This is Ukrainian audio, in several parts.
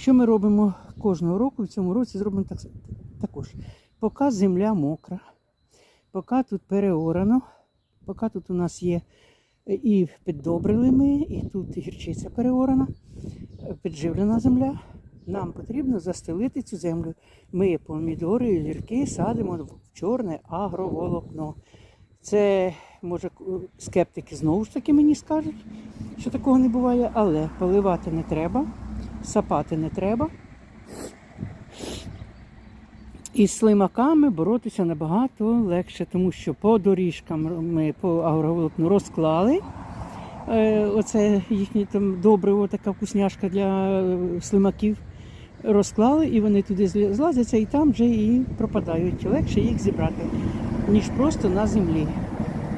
Що ми робимо кожного року? В цьому році зробимо так, також. Поки земля мокра, поки тут переорано, поки тут у нас є е, і піддобрили ми, і тут гірчиця переорана, е, підживлена земля. Нам потрібно застелити цю землю. Ми помідори, гірки садимо в чорне агроволокно. Це, може, скептики знову ж таки мені скажуть, що такого не буває, але поливати не треба, сапати не треба. І з слимаками боротися набагато легше, тому що по доріжкам ми по агроволокну розклали. Е, Оце їхнє там добриво, така вкусняшка для е, слимаків. Розклали і вони туди злазяться і там вже і пропадають. Легше їх зібрати, ніж просто на землі.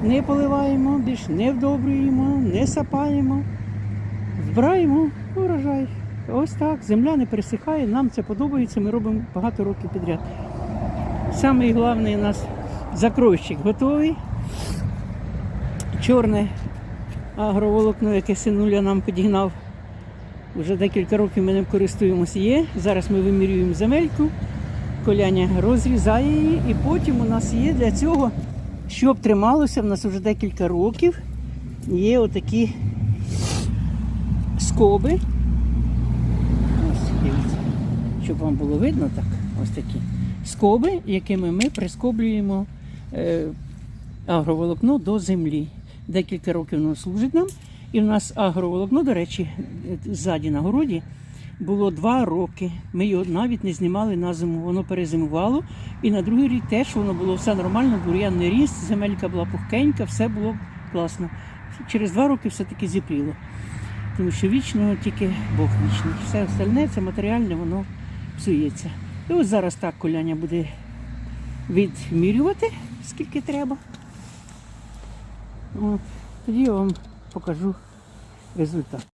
Не поливаємо, більш не вдобрюємо, не сапаємо, збираємо урожай. Ось так, земля не пересихає, нам це подобається, ми робимо багато років підряд. Самий головний у нас закройщик готовий. Чорне агроволокно, яке синуля нам підігнав. Вже декілька років ми ним користуємося є. Зараз ми вимірюємо земельку, коляня розрізає її, і потім у нас є для цього, щоб трималося, в нас вже декілька років. Є отакі скоби. Ось, дивіться, щоб вам було видно так, ось такі скоби, якими ми прискоблюємо е, агроволокно до землі. Декілька років воно служить нам. І в нас агроволокно, до речі, ззаді на городі було два роки. Ми його навіть не знімали на зиму. Воно перезимувало. І на другий рік теж воно було все нормально, бур'ян не ріс, земелька була пухкенька, все було класно. Через два роки все-таки зіпріло. Тому що вічно тільки Бог вічний. Все остальне, це матеріальне, воно псується. І ось зараз так коляня буде відмірювати, скільки треба. От. Тоді я вам покажу результат.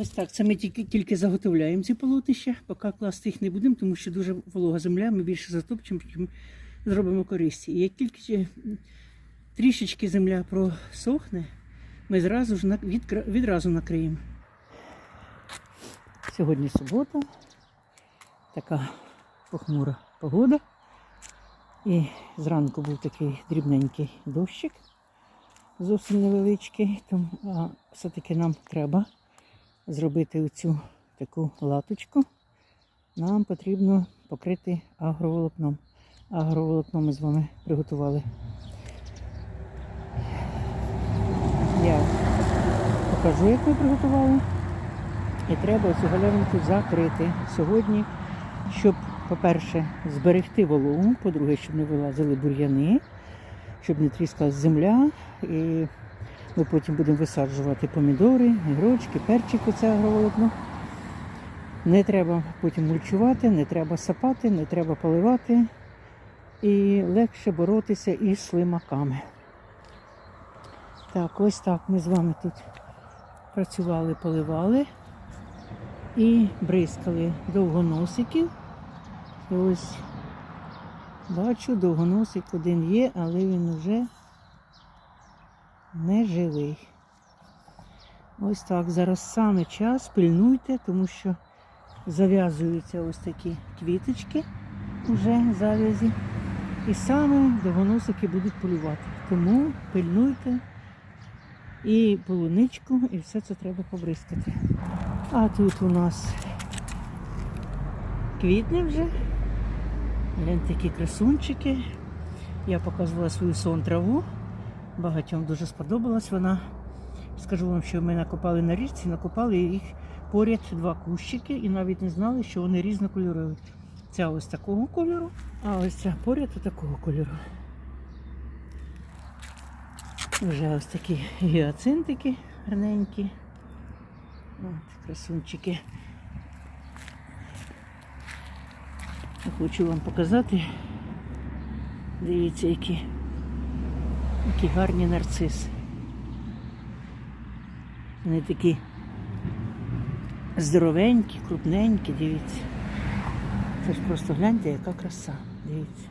Ось так. Це ми тільки, тільки заготовляємо ці полотнища, поки класти їх не будемо, тому що дуже волога земля, ми більше затопчемо, чим зробимо користі. І як тільки е, трішечки земля просохне, ми зразу ж відразу накриємо. Сьогодні субота, така похмура погода. І зранку був такий дрібненький дощик, зовсім невеличкий, тому все-таки нам треба зробити оцю таку латочку, нам потрібно покрити агроволокном. Агроволокно ми з вами приготували. Я покажу, як ми приготували. І треба цю галявинку закрити сьогодні, щоб, по-перше, зберегти вологу, по-друге, щоб не вилазили бур'яни, щоб не тріскалась земля. І ми потім будемо висаджувати помідори, грочки, перчик, оце агроволокно. Не треба потім мульчувати, не треба сапати, не треба поливати. І легше боротися із слимаками. Так, ось так ми з вами тут працювали, поливали і бризкали довгоносиків. І ось бачу, довгоносик один є, але він вже не живий. Ось так. Зараз саме час, пильнуйте, тому що зав'язуються ось такі квіточки вже зав'язі. І саме довгоносики будуть полювати. Тому пильнуйте і полуничку, і все це треба побризкати. А тут у нас квітне вже. Гляньте, які красунчики. Я показувала свою сон траву. Багатьом дуже сподобалась вона. Скажу вам, що ми накопали на річці, накопали їх поряд два кущики і навіть не знали, що вони різнокольорові. Ця ось такого кольору, а ось ця поряд такого кольору. Вже ось такі гіацинтики гарненькі. От, красунчики. Хочу вам показати. Дивіться, які, які гарні нарциси. Вони такі здоровенькі, крупненькі, дивіться. Це ж просто гляньте, яка краса. Дивіться.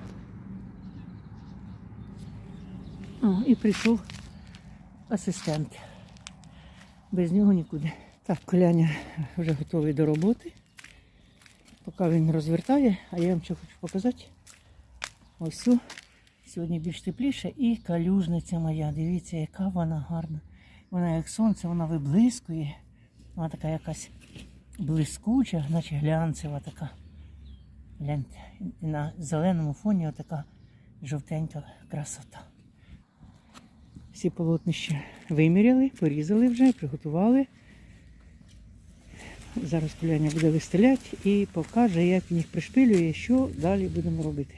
О, і прийшов асистент. Без нього нікуди. Так, коляня вже готовий до роботи. Поки він розвертає, а я вам ще хочу показати. Ось. Сьогодні більш тепліше і калюжниця моя. Дивіться, яка вона гарна. Вона як сонце, вона виблискує. Вона така якась блискуча, наче глянцева така. Гляньте, на зеленому фоні така жовтенька красота. Всі полотнища виміряли, порізали вже, приготували. Зараз Коляня буде вистеляти і покаже, як їх пришпилює, що далі будемо робити.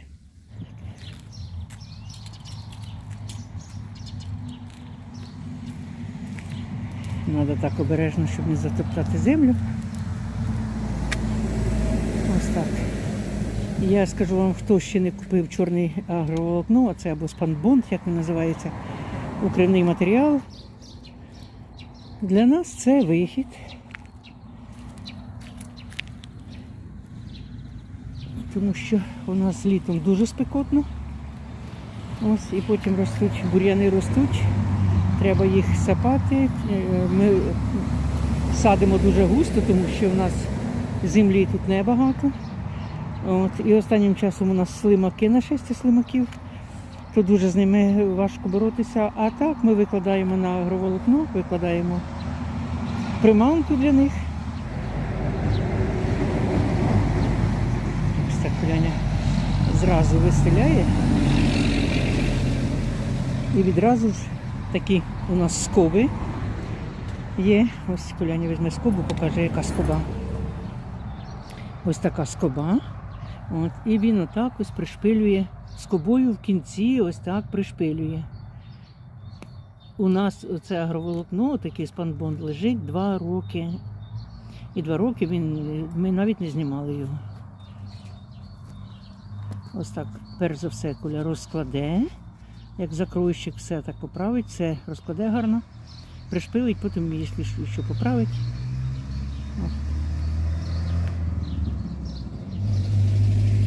Треба так обережно, щоб не затоптати землю. Ось так. Я скажу вам, хто ще не купив чорний агроволокно, а це або спанбонд, як він називається, укривний матеріал. Для нас це вихід. Тому що у нас літом дуже спекотно. Ось, і потім ростуть, бур'яни ростуть. Треба їх сапати. Е, Ми садимо дуже густо, тому що в нас землі тут небагато. От, і останнім часом у нас слимаки на шесті слимаків, то дуже з ними важко боротися. А так ми викладаємо на агроволокно, викладаємо приманку для них. Ось так Коляня зразу вистеляє. І відразу ж такі у нас скоби є. Ось Коляня візьме скобу, покаже, яка скоба. Ось така скоба. От, і він отак ось пришпилює скобою в кінці, ось так пришпилює. У нас це агроволокно, такий спанбонд лежить два роки. І два роки він, ми навіть не знімали його. Ось так, перш за все, коля розкладе, як закройщик все так поправить, все розкладе гарно, пришпилить, потім, якщо що, поправить.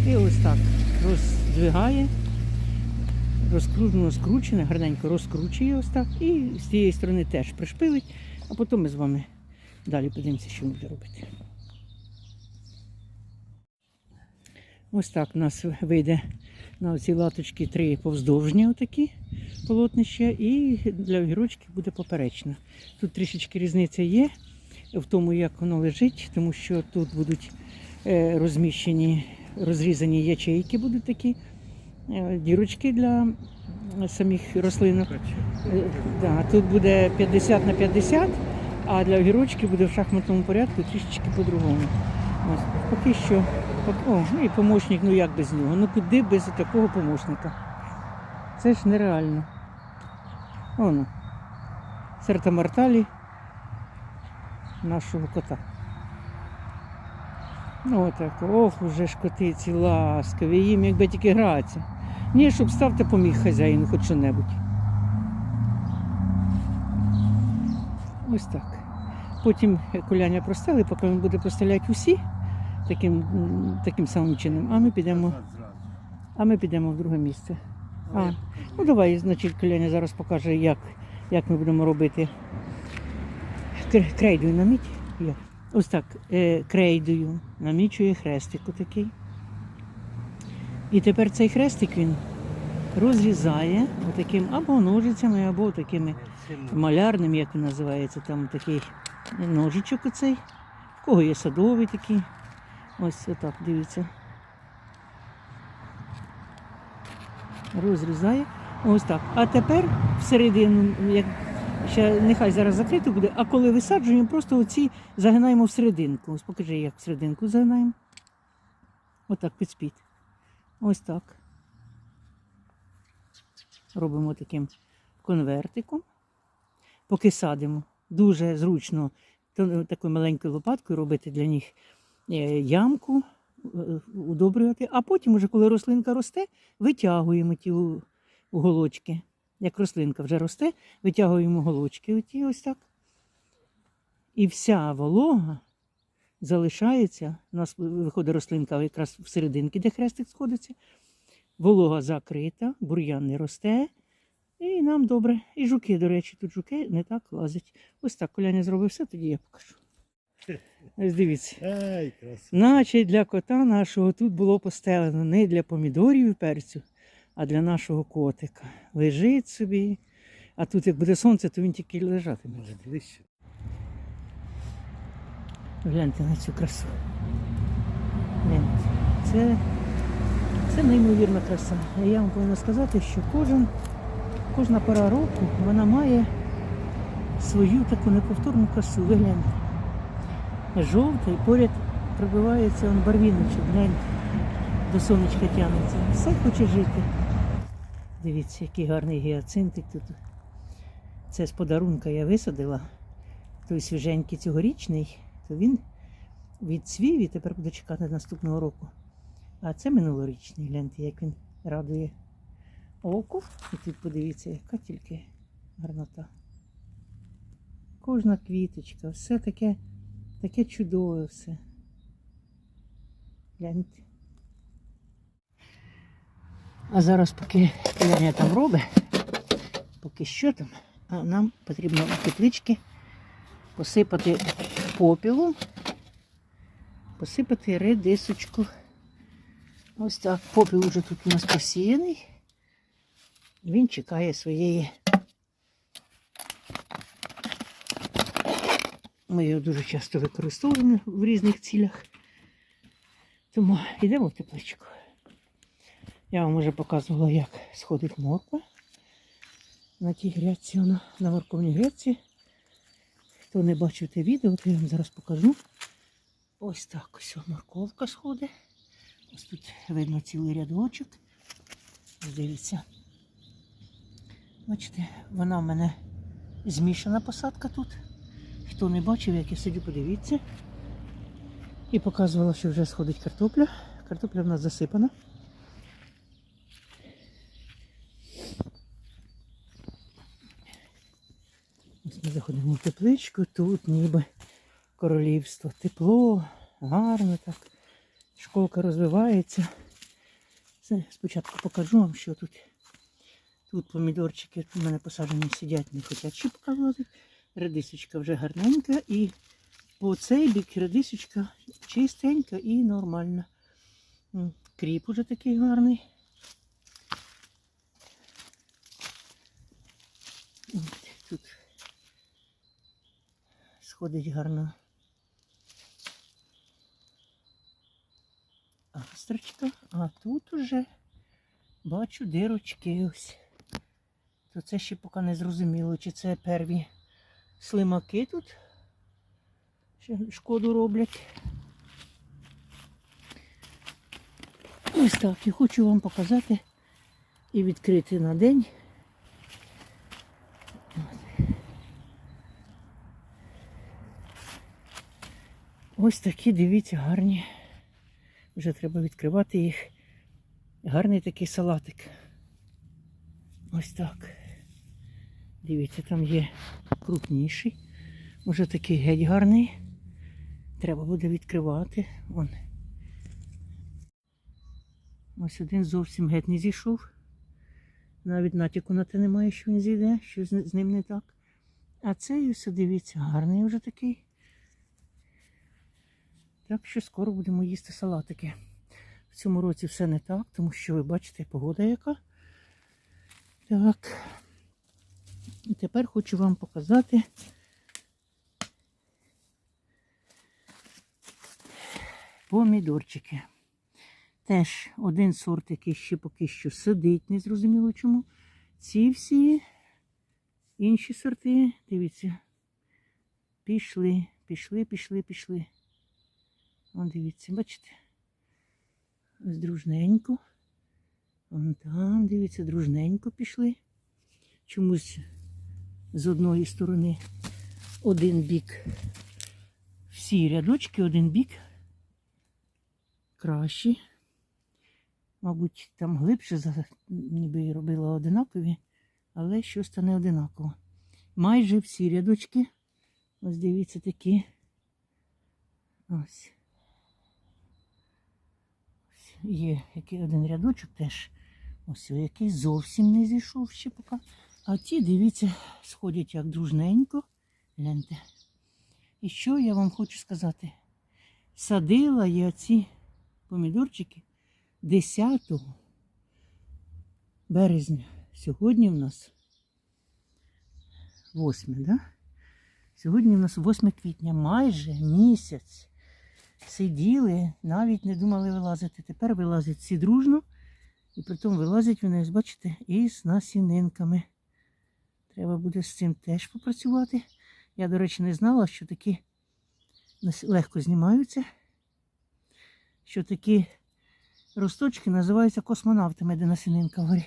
І ось так роздвигає, розкручено, скручене, гарненько розкручує ось так. І з цієї сторони теж пришпилить, а потім ми з вами далі подивимося, що буде робити. Ось так у нас вийде на оці латочки три повздовжні отакі полотнища, і для огірочки буде поперечна. Тут трішечки різниця є в тому, як воно лежить, тому що тут будуть е, розміщені, розрізані ячейки, будуть такі е, дірочки для самих рослинок. Е, Да, тут буде 50 на 50, а для огірочки буде в шахматному порядку трішечки по-другому. Ось, поки що. О, ну і помощник, ну як без нього? Ну куди без такого помощника? Це ж нереально. Воно. Сертамарталі нашого кота. Ну отак. Ох, уже ж коти ці ласкаві, їм якби тільки гратися. Ні, щоб став та поміг хазяїну хоч що-небудь. Ось так. Потім коляня простели, поки він буде простеляти усі таким, таким самим чином. А ми підемо, а ми підемо в друге місце. А, ну давай, значить, коляня зараз покаже, як, як ми будемо робити. Кр- Крейдою наміть. Ось так, е, крейдою намічує хрестик отакий. І тепер цей хрестик він розрізає отаким або ножицями, або такими малярним, як він називається, там такий ножичок оцей. В кого є садовий такий. Ось отак, дивіться. розрізає. Ось так. А тепер всередину, як ще нехай зараз закрито буде, а коли висаджуємо, просто оці загинаємо всерединку. Ось покажи, як всерединку загинаємо. Отак під спід. Ось так. Робимо таким конвертиком. Поки садимо. Дуже зручно такою маленькою лопаткою робити для них ямку, е, удобрювати, а потім, уже коли рослинка росте, витягуємо ті уголочки. Як рослинка вже росте, витягуємо голочки оті ось так. І вся волога залишається. У нас виходить рослинка якраз в серединки, де хрестик сходиться. Волога закрита, бур'ян не росте. І нам добре. І жуки, до речі, тут жуки не так лазять. Ось так Коляня зробив все, тоді я покажу. Ось дивіться. Ай. Наче для кота нашого тут було постелено не для помідорів і перцю, а для нашого котика. Лежить собі. А тут, як буде сонце, то він тільки лежатиме. Може ближче. Гляньте на цю красу. Гляньте. Це, це неймовірна краса. І я вам повинна сказати, що кожен, кожна пора року вона має свою таку неповторну красу. Ви гляньте. Жовта і поряд пробивається он барвіночок, гляньте. До сонечка тягнеться. Все хоче жити. Дивіться, який гарний гіацинтик тут. Це з подарунка я висадила. Той свіженький цьогорічний, то він відцвів і тепер буде чекати наступного року. А це минулорічний, гляньте, як він радує око. І тут подивіться, яка тільки гарнота. Кожна квіточка, все таке, таке чудове все. Гляньте. А зараз, поки Леня там робить, поки що там, а нам потрібно у теплички посипати попілу, посипати редисочку. Ось так. Попіл уже тут у нас посіяний. Він чекає своєї. Ми його дуже часто використовуємо в різних цілях. Тому йдемо в тепличку. Я вам вже показувала, як сходить морква на тій грядці, вона на морковній грядці. Хто не бачив те відео, то я вам зараз покажу. Ось так ось морковка сходить. Ось тут видно цілий рядочок. Ось Дивіться. Бачите, вона в мене змішана посадка тут. Хто не бачив, як я сидю, подивіться. І показувала, що вже сходить картопля. Картопля в нас засипана. Ось ми заходимо в тепличку, тут ніби королівство. Тепло, гарно так. Школка розвивається. Це спочатку покажу вам, що тут. Тут помідорчики у мене посаджені сидять, не хочуть ще показувати. Редисочка вже гарненька і по цей бік редисочка чистенька і нормальна. Кріп уже такий гарний. Тут сходить гарно. Астрочка, а тут уже бачу дирочки ось. То це ще поки не зрозуміло, чи це перві слимаки тут шкоду роблять. Ось так, і хочу вам показати і відкрити на день. Ось такі, дивіться, гарні. Вже треба відкривати їх. Гарний такий салатик. Ось так. Дивіться, там є крупніший. Може такий геть гарний. Треба буде відкривати. Вон. Ось один зовсім геть не зійшов. Навіть натяку на те немає, що він зійде, що з, ним не так. А цей ось, дивіться, гарний вже такий. Так що скоро будемо їсти салатики. В цьому році все не так, тому що ви бачите, погода яка. Так. І тепер хочу вам показати. Помідорчики. Теж один сорт, який ще поки що сидить, незрозуміло чому. Ці всі інші сорти, дивіться, пішли, пішли, пішли, пішли. Вон дивіться, бачите? Ось дружненько. Вон там, дивіться, дружненько пішли. Чомусь з одної сторони один бік. Всі рядочки, один бік кращі. Мабуть, там глибше ніби і робила одинакові, але щось та не одинаково. Майже всі рядочки. Ось дивіться такі. Ось. Є який один рядочок теж. Ось який зовсім не зійшов ще поки. А ті, дивіться, сходять як дружненько. Гляньте. І що я вам хочу сказати? Садила я ці помідорчики 10 березня. Сьогодні в нас 8, да? Сьогодні в нас 8 квітня, майже місяць. Сиділи, навіть не думали вилазити. Тепер вилазять всі дружно. І притом вилазять вони, бачите, із насінинками. Треба буде з цим теж попрацювати. Я, до речі, не знала, що такі легко знімаються, що такі росточки називаються космонавтами, де насінинка вгорі.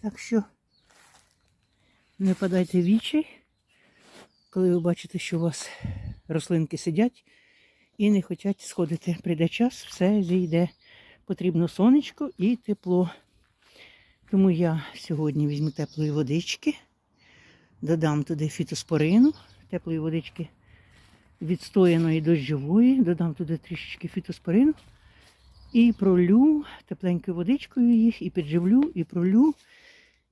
Так що не падайте вічі, коли ви бачите, що у вас рослинки сидять і не хочуть сходити. Прийде час, все зійде. Потрібно сонечко і тепло. Тому я сьогодні візьму теплої водички, додам туди фітоспорину, теплої водички відстояної дощової, додам туди трішечки фітоспорину і пролю тепленькою водичкою їх, і підживлю, і пролю.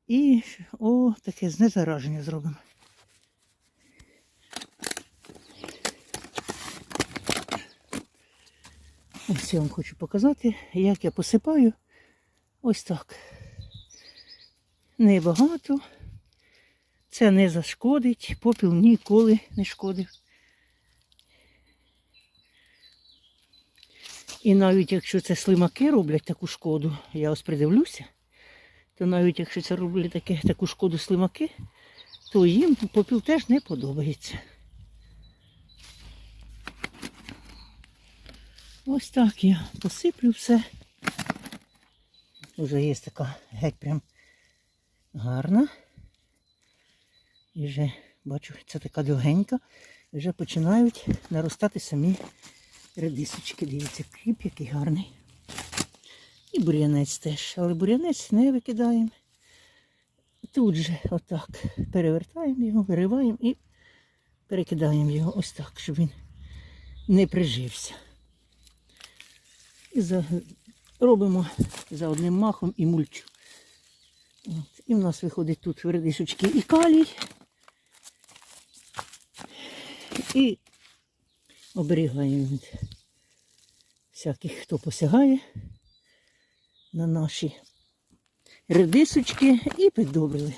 І о, таке знезараження зробимо. Ось я вам хочу показати, як я посипаю. Ось так. Небагато. Це не зашкодить, попіл ніколи не шкодив. І навіть якщо це слимаки роблять таку шкоду, я ось придивлюся, то навіть якщо це роблять таке, таку шкоду слимаки, то їм попіл теж не подобається. Ось так я посиплю все. Вже є така геть прям гарна. І вже бачу, це така довгенька. Вже починають наростати самі редисочки. Дивіться, кріп який гарний. І бур'янець теж. Але бур'янець не викидаємо. Тут же отак перевертаємо його, вириваємо і перекидаємо його ось так, щоб він не прижився. І за... робимо за одним махом і мульчу. От. І в нас виходить тут редисочки і калій. І оберігаємо від всяких, хто посягає на наші редисочки і піддобрили.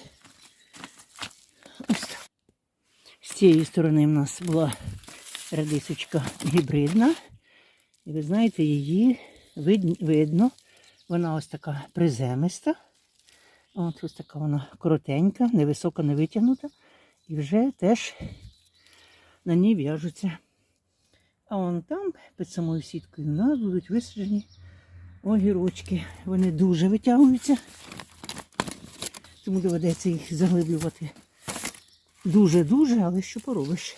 Ось. З цієї сторони в нас була редисочка гібридна. І ви знаєте, її вид- видно. Вона ось така приземиста. От ось така вона коротенька, невисока, не витягнута. І вже теж на ній в'яжуться. А вон там, під самою сіткою, у нас будуть висаджені огірочки. Вони дуже витягуються. Тому доведеться їх заглиблювати дуже-дуже, але що поробиш?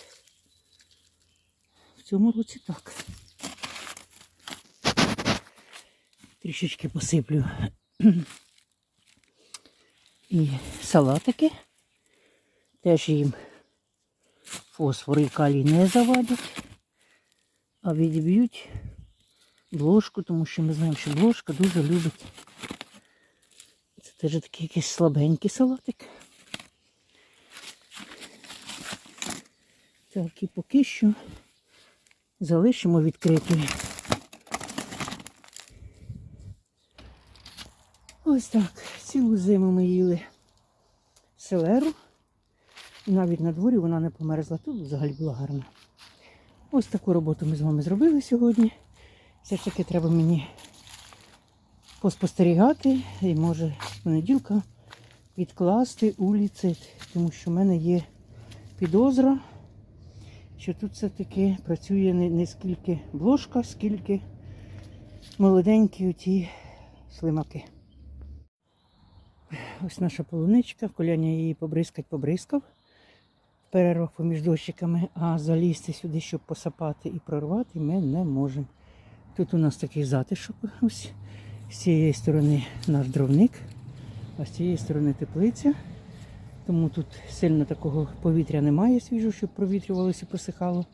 В цьому році так. Трішечки посиплю і салатики. Теж їм фосфор і калій не завадять, а відіб'ють бложку, тому що ми знаємо, що бложка дуже любить. Це теж такий якийсь слабенький салатик. Так, і поки що залишимо відкритою. Ось так. Цілу зиму ми їли селеру. І навіть на дворі вона не померзла. Тут взагалі була гарна. Ось таку роботу ми з вами зробили сьогодні. Все ж таки треба мені поспостерігати і може з понеділка відкласти у ліцит, тому що в мене є підозра, що тут все-таки працює не, не скільки блошка, скільки молоденькі оті слимаки. Ось наша полуничка, коляня її побризкать побризкав перервах поміж дощиками, а залізти сюди, щоб посапати і прорвати, ми не можемо. Тут у нас такий затишок. Ось з цієї сторони наш дровник, а з цієї сторони теплиця. Тому тут сильно такого повітря немає свіжого, щоб провітрювалося, просихало.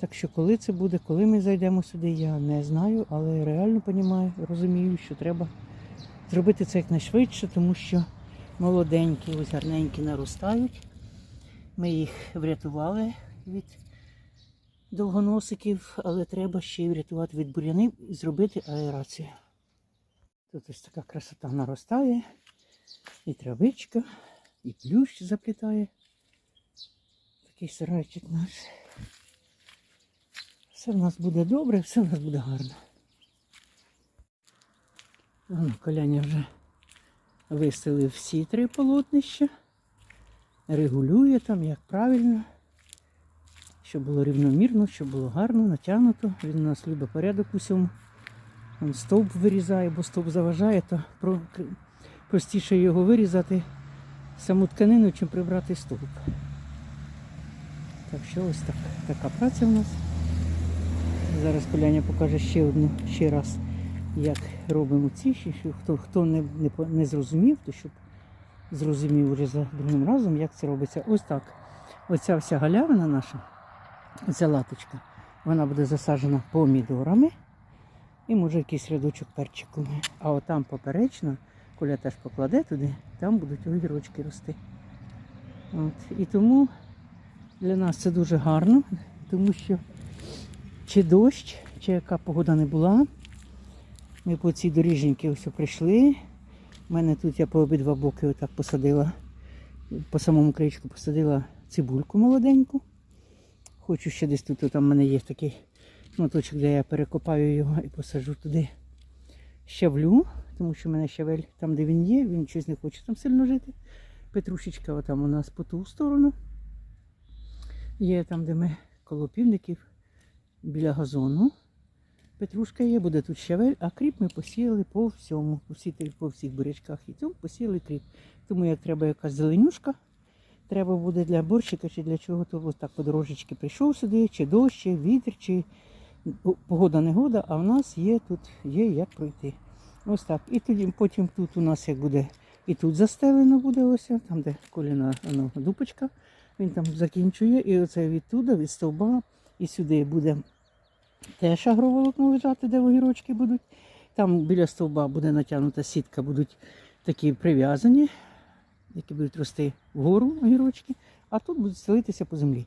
Так що коли це буде, коли ми зайдемо сюди, я не знаю, але реально розумію, що треба зробити це якнайшвидше, тому що молоденькі, ось гарненькі наростають. Ми їх врятували від довгоносиків, але треба ще й врятувати від бур'янів і зробити аерацію. Тут ось така красота наростає, і травичка, і плющ заплітає. Такий сарайчик наш. Все в нас буде добре, все в нас буде гарно. Ну, коляня вже виставив всі три полотнища. Регулює там, як правильно, щоб було рівномірно, щоб було гарно, натягнуто. Він у нас любить порядок у всьому. Він стовп вирізає, бо стовп заважає, то про- простіше його вирізати саму тканину, чим прибрати стовп. Так що ось так, така праця в нас. Зараз Коляня покаже ще одну ще раз, як робимо ці, що хто, хто не, не, не зрозумів, то щоб зрозумів вже за другим разом, як це робиться. Ось так. Оця вся галявина наша, оця латочка, вона буде засаджена помідорами і може якийсь рядочок перчиком. А отам поперечно, Коля теж покладе туди, там будуть огірочки рости. От. І тому для нас це дуже гарно, тому що чи дощ, чи яка погода не була. Ми по цій доріженьки ось прийшли. У мене тут я по обидва боки отак посадила, по самому краєчку посадила цибульку молоденьку. Хочу ще десь тут, там в мене є такий моточок, де я перекопаю його і посаджу туди щавлю, тому що в мене щавель там, де він є, він щось не хоче там сильно жити. Петрушечка отам у нас по ту сторону. Є там, де ми коло півників біля газону. Петрушка є, буде тут щавель, а кріп ми посіяли по всьому, по, всі, по всіх бурячках і цьому посіяли кріп. Тому як треба якась зеленюшка, треба буде для борщика чи для чого, то ось так по дорожечки прийшов сюди, чи дощ, чи вітер, чи погода негода, а в нас є тут є як пройти. Ось так. І тоді потім тут у нас як буде і тут застелено буде ось, там, де коліна дупочка, він там закінчує, і оце відтуда, від стовба, і сюди буде теж агроволокно лежати, де огірочки будуть. Там біля стовба буде натягнута сітка, будуть такі прив'язані, які будуть рости вгору огірочки, а тут будуть стелитися по землі.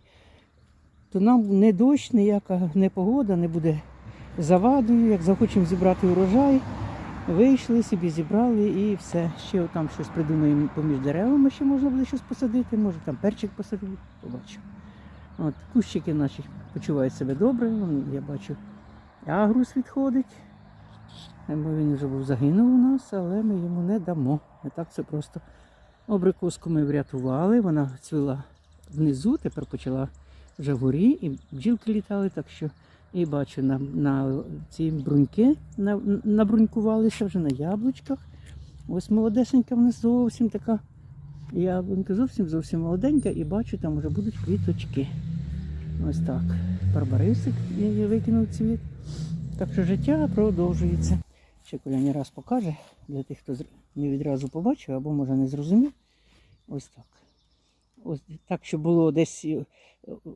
То нам не дощ, ніяка не погода не буде завадою. Як захочемо зібрати урожай, вийшли собі, зібрали і все. Ще там щось придумаємо поміж деревами, ще можна буде щось посадити, може там перчик посадити, побачимо. От, кущики наші почувають себе добре, я бачу, агрус відходить. Бо він вже був загинув у нас, але ми йому не дамо. Не так це просто. Абрикоску ми врятували, вона цвіла внизу, тепер почала вже вгорі, і бджілки літали, так що і бачу на, на ці бруньки на, набрунькувалися вже на яблучках. Ось молодесенька в нас зовсім така яблунька, зовсім зовсім молоденька, і бачу, там вже будуть квіточки. Ось так. Барбарисик я викинув цвіт. Так що життя продовжується. Ще Коля не раз покаже для тих, хто не відразу побачив або може не зрозумів. Ось так. Ось так, щоб було десь. е,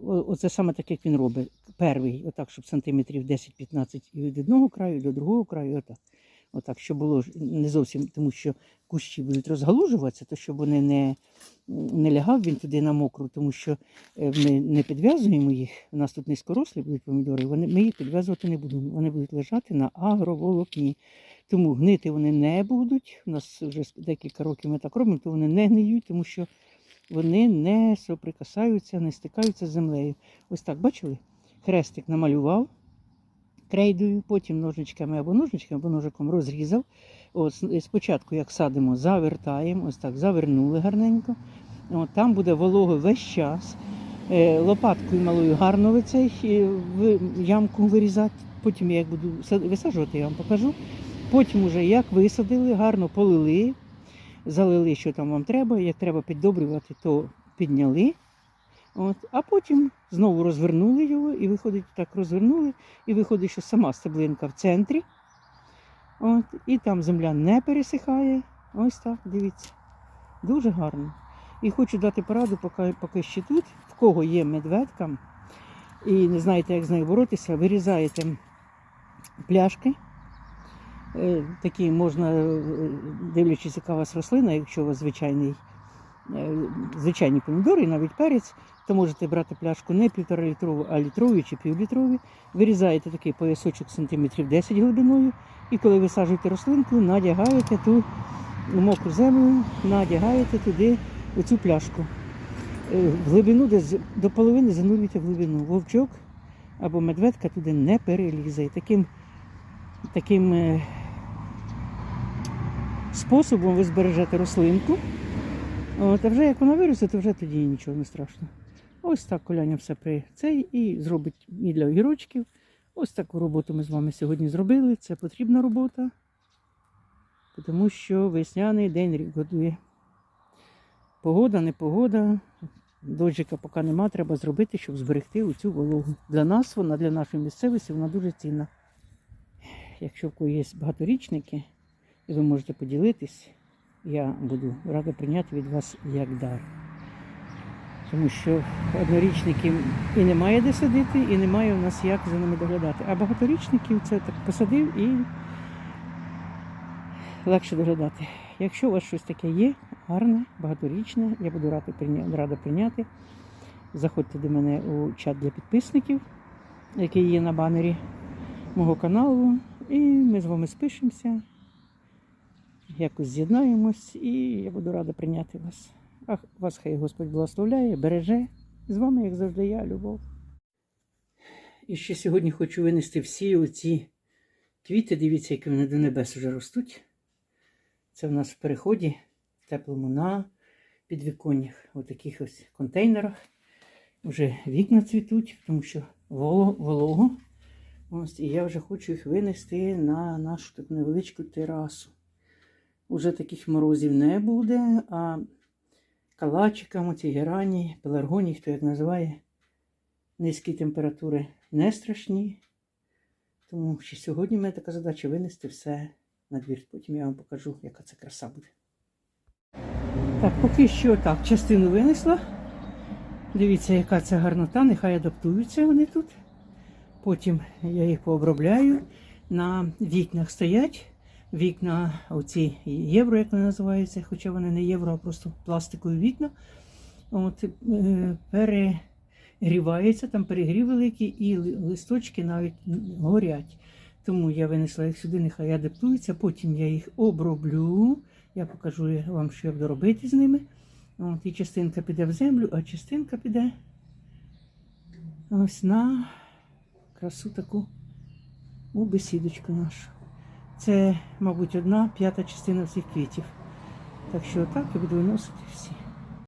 Оце саме так, як він робить. Перший, отак, щоб сантиметрів 10-15 від одного краю, до другого краю, отак. Отак, щоб було не зовсім, тому що кущі будуть розгалужуватися, то щоб вони не, не лягав він туди на мокру, тому що е, ми не підв'язуємо їх. У нас тут низькорослі будуть помідори, вони, ми їх підв'язувати не будемо. Вони будуть лежати на агроволокні. Тому гнити вони не будуть. У нас вже декілька років ми так робимо, то вони не гниють, тому що вони не соприкасаються, не стикаються з землею. Ось так, бачили? Хрестик намалював крейдою, потім ножничками або ножничками, або ножиком розрізав. От, спочатку, як садимо, завертаємо, ось так, завернули гарненько. От, там буде волого весь час. Е, лопаткою малою гарно ви цей е, ямку вирізати. Потім я буду висаджувати, я вам покажу. Потім уже як висадили, гарно полили, залили, що там вам треба. Як треба піддобрювати, то підняли. От, а потім знову розвернули його і виходить, так розвернули, і виходить, що сама стеблинка в центрі. От, і там земля не пересихає. Ось так, дивіться. Дуже гарно. І хочу дати пораду, поки, поки ще тут, в кого є медведка, і не знаєте, як з нею боротися, вирізаєте пляшки. Е, Такі можна, е, дивлячись, яка у вас рослина, якщо у вас звичайний, е, звичайні помідори навіть перець, то можете брати пляшку не півтора літрову, а літрову чи півлітрові. Вирізаєте такий поясочок сантиметрів 10 глибиною, і коли висаджуєте рослинку, надягаєте ту мокру землю, надягаєте туди оцю пляшку. Е, В глибину десь до половини занурюйте в глибину. Вовчок або медведка туди не перелізе. І таким, таким е, способом ви збережете рослинку. От, а вже як вона виросте, то вже тоді нічого не страшно. Ось так коляня все при цей і зробить і для огірочків. Ось таку роботу ми з вами сьогодні зробили. Це потрібна робота, тому що весняний день рік годує. Погода, не погода. Дощика поки нема, треба зробити, щоб зберегти оцю вологу. Для нас вона, для нашої місцевості, вона дуже цінна. Якщо в кого є багаторічники, і ви можете поділитись, я буду рада прийняти від вас як дар. Тому що однорічників і немає де садити, і немає у нас як за ними доглядати. А багаторічників це так посадив і легше доглядати. Якщо у вас щось таке є, гарне, багаторічне, я буду рада прийняти, рада прийняти. Заходьте до мене у чат для підписників, який є на банері мого каналу, і ми з вами спишемося, якось з'єднаємось, і я буду рада прийняти вас. А вас хай Господь благословляє, береже. З вами, як завжди, я, Любов. І ще сьогодні хочу винести всі оці квіти, дивіться, які вони до небес вже ростуть. Це в нас в переході, в теплому на підвіконнях, у таких ось контейнерах. Вже вікна цвітуть, тому що волого. Ось, і я вже хочу їх винести на нашу таку невеличку терасу. Уже таких морозів не буде, а калачикам, оці герані, пеларгонії, хто як називає, низькі температури не страшні. Тому ще сьогодні в мене така задача винести все на двір. Потім я вам покажу, яка це краса буде. Так, поки що так, частину винесла. Дивіться, яка це гарнота, нехай адаптуються вони тут. Потім я їх пообробляю. На вікнах стоять. Вікна, оці євро, як вони називаються, хоча вони не євро, а просто пластикові вікна. От, е, перегріваються, там перегрів великий, і листочки навіть горять. Тому я винесла їх сюди, нехай адаптуються. Потім я їх оброблю. Я покажу вам, що я буду робити з ними. От, і частинка піде в землю, а частинка піде ось на красу таку у бесідочку нашу. Це, мабуть, одна п'ята частина всіх квітів. Так що так я буду виносити всі.